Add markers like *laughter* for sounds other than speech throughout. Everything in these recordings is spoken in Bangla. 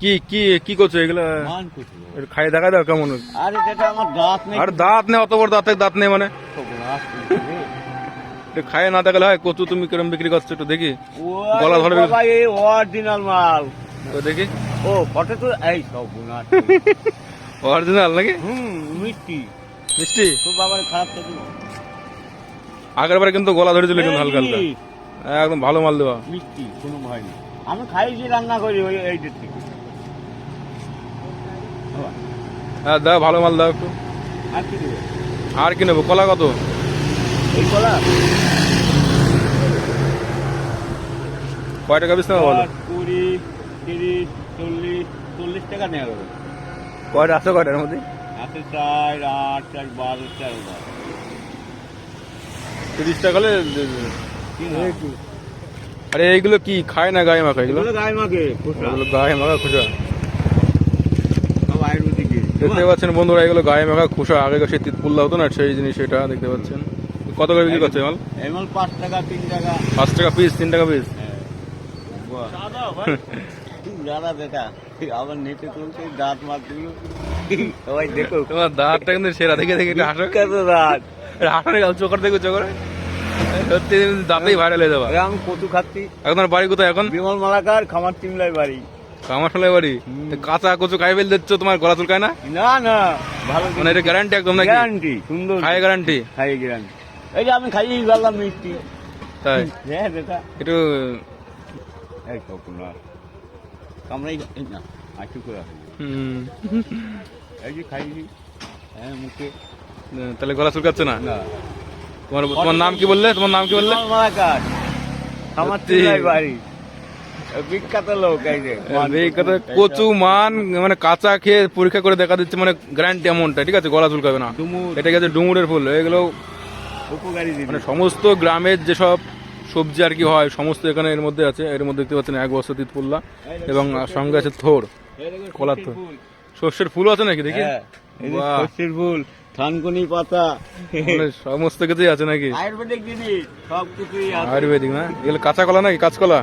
কি কি কি করছ এগুলো? খাই দেখা দাও কেমন আরে দাঁত আর দাঁত নেই অত বড় দাঁতের দাঁত নেই মানে। খাইয়ে না দেখালে হয় কচু তুমি কিরম বিক্রি করছ একটু দেখি। গলা ধরে অরিজিনাল মাল। তো দেখি। ও ফটো তো এই সর্বনাশ অরিজিনাল নাকি? হুম মিষ্টি। মিষ্টি? তো বাবার খারাপ তো আগের বারে কিন্তু গলা ধরেছিল কিন্তু হালকা হালকা। একদম ভালো মাল দেওয়া। মিষ্টি কোনো ভয় নেই। আমি খাইছি রান্না করি ওই এইটার থেকে। হ্যাঁ দাও ভালো মাল দাও একটু। আর কি দেবে? আর কি নেব? কলা কত? এই কলা? কয় টাকা নেব বলো? কুড়ি তিরিশ চল্লিশ চল্লিশ টাকা নেওয়া যাবে। কয়টা আছে কয়টার মধ্যে? আছে চার আট চার বারো চার বারো। তিরিশ টাকা হলে দিয়ে দেবে। তিন হাজার। আরে এইগুলো কি খায় না গায়ে মাখা এগুলো? গায়ে মাকে খোসা। এগুলো গায়ে মাখা আয়ুর্বেদিকে দেখতে পাচ্ছেন বন্ধুরা এগুলো গায়ে মাখা খুশা আগে সে তিতপুল্লা হতো না সেই জিনিস এটা দেখতে পাচ্ছেন। কত করে বিক্রি করছে মাল এমন পাঁচ টাকা তিন টাকা। পাঁচ টাকা পিস তিন টাকা পিস হ্যাঁ। *laughs* দাদা বেটা আবার নেটে তুলছে দাঁত মাতগুলো। সবাই দেখো। তোমার দাঁতটা কিন্তু সেরা দেখে দেখে হাসো। দাঁত। হাসানে গেল চোখর দেখো চোখর। সত্যি দাঁতেই ভাইরাল হয়ে যাবা আরে আমি কচু খাচ্ছি এখন তোমার বাড়ি কোথায় এখন? বিমল মালাকার খামার বাড়ি। সালে বাড়ি? কাঁচা কচু খাই ফেল দিচ্ছ তোমার গলা চুলকায় না? না না ভালো মানে এটা গ্যারান্টি একদম নাকি? গ্যারান্টি সুন্দর। গ্যারান্টি খাই গ্যারান্টি এই যে আমি খাইয়ে গেলাম মিষ্টি। তাই? হ্যাঁ একটু এই সব কামড়াই না আচু করে হুম, এই যে খাইছি হ্যাঁ মুখে। তাহলে গলা চুলকাচ্ছে না? না। তোমার তোমার নাম কি বললে? তোমার নাম কি বললে? সত্যি? চিমলাই বাড়ি। বিখ্যাত লোক এই যে। এই কচু মান মানে কাঁচা খেয়ে পরীক্ষা করে দেখা দিচ্ছে মানে গ্যারান্টি এমনটা ঠিক আছে? গলা চুলকাবে না। এটা গেছে ডুমুরের ফুল। এগুলো উপকারী মানে সমস্ত গ্রামের যেসব সবজি আর কি হয় সমস্ত এখানে এর মধ্যে আছে। এর মধ্যে দেখতে পাচ্ছেন এক বস্তা তিতপুল্লা এবং সঙ্গে আছে থোর কলার সর্ষের তো। ফুল। সর্ষের ফুল আছে নাকি? দেখি। হ্যাঁ। সর্ষের ফুল থানকুনি পাতা। মানে সমস্ত কিছুই আছে নাকি? আয়ুর্বেদিক জিনিস সব কিছুই আছে। আয়ুর্বেদিক না? এগুলো কাঁচা কলা নাকি? কাঁচকলা?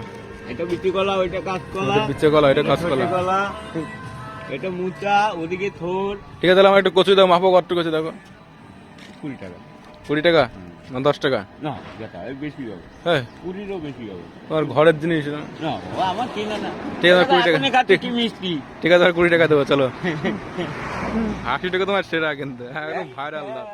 এটা বিচি কলা ওইটা কাঁচকলা। বিচে কলা এটা কাঁচকলা। এটা মুচা ওদিকে থোর। ঠিক আছে তাহলে আমার একটু কচু দাও মাপো কত কচু দেখো কুড়ি টাকা। কুড়ি টাকা? না দশ টাকা? না বেশি হবে। হ্যাঁ। কুড়িরও বেশি হবে। তোমার ঘরের জিনিস না? না আমার কেনা না। ঠিক আছে, কুড়ি টাকা। ঠিক আছে আর কুড়ি টাকা দেবো চলো। *laughs* আশি টাকা তোমার সেরা কিন্তু হ্যাঁ একদম ভাইরাল দাম